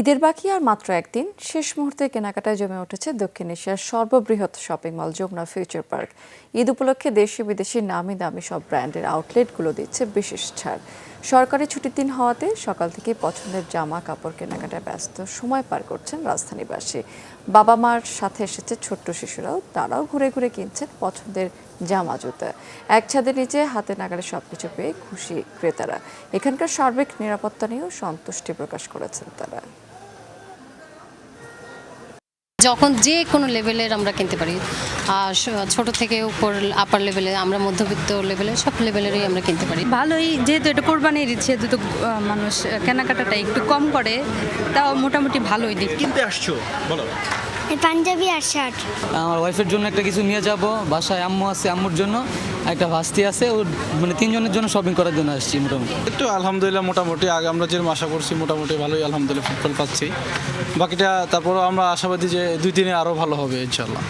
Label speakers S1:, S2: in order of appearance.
S1: ঈদের বাকি আর মাত্র একদিন, শেষ মুহূর্তে কেনাকাটায় জমে উঠেছে দক্ষিণ এশিয়ার সর্ববৃহৎ shopping mall Jamuna future park Eid উপলক্ষে দেশি বিদেশি নামি দামি সব ব্র্যান্ডের আউটলেটগুলো দিচ্ছে বিশেষ ছাড়। সরকারি ছুটির দিন হওয়াতে সকাল থেকে পছন্দের জামা কাপড় কেনাকাটায় ব্যস্ত সময় পার করছেন রাজধানীবাসী। বাবা মার সাথে এসেছে ছোট্ট শিশুরাও, তারাও ঘুরে ঘুরে কিনছেন পছন্দের জামা জুতা। এক ছাদের নিচে হাতে নাগালে সবকিছু পেয়ে খুশি ক্রেতারা। এখানকার সার্বিক নিরাপত্তা নিয়েও সন্তুষ্টি প্রকাশ করেছেন তারা।
S2: যখন যে কোনো লেভেলের আমরা কিনতে পারি আর ছোট থেকে উপর আপার লেভেলে আমরা মধ্যবিত্ত লেভেলে সব লেভেলেরই আমরা কিনতে পারি।
S3: ভালোই যেহেতু এটা কোরবানির ইচ্ছে তো মানুষ কেনাকাটাটা একটু কম করে তাও মোটামুটি ভালোই দিক।
S4: কিনতে আসছো? বলো।
S5: পাঞ্জাবি আর শার্ট
S6: আমার ওয়াইফের জন্য একটা কিছু নিয়ে যাব। বাসায় আম্মু আছে আম্মুর জন্য একটা ভাস্তি আছে ও মানে তিনজনের জন্য শপিং করার জন্য আসছি মোটামুটি।
S7: একটু আলহামদুলিল্লাহ মোটামুটি আগে আমরা যেরকম আশা করছি মোটামুটি ভালোই আলহামদুলিল্লাহ ফুটবল পাচ্ছি। বাকিটা তারপরও আমরা আশাবাদী যে দুই দিনে আরও ভালো হবে ইনশাল্লাহ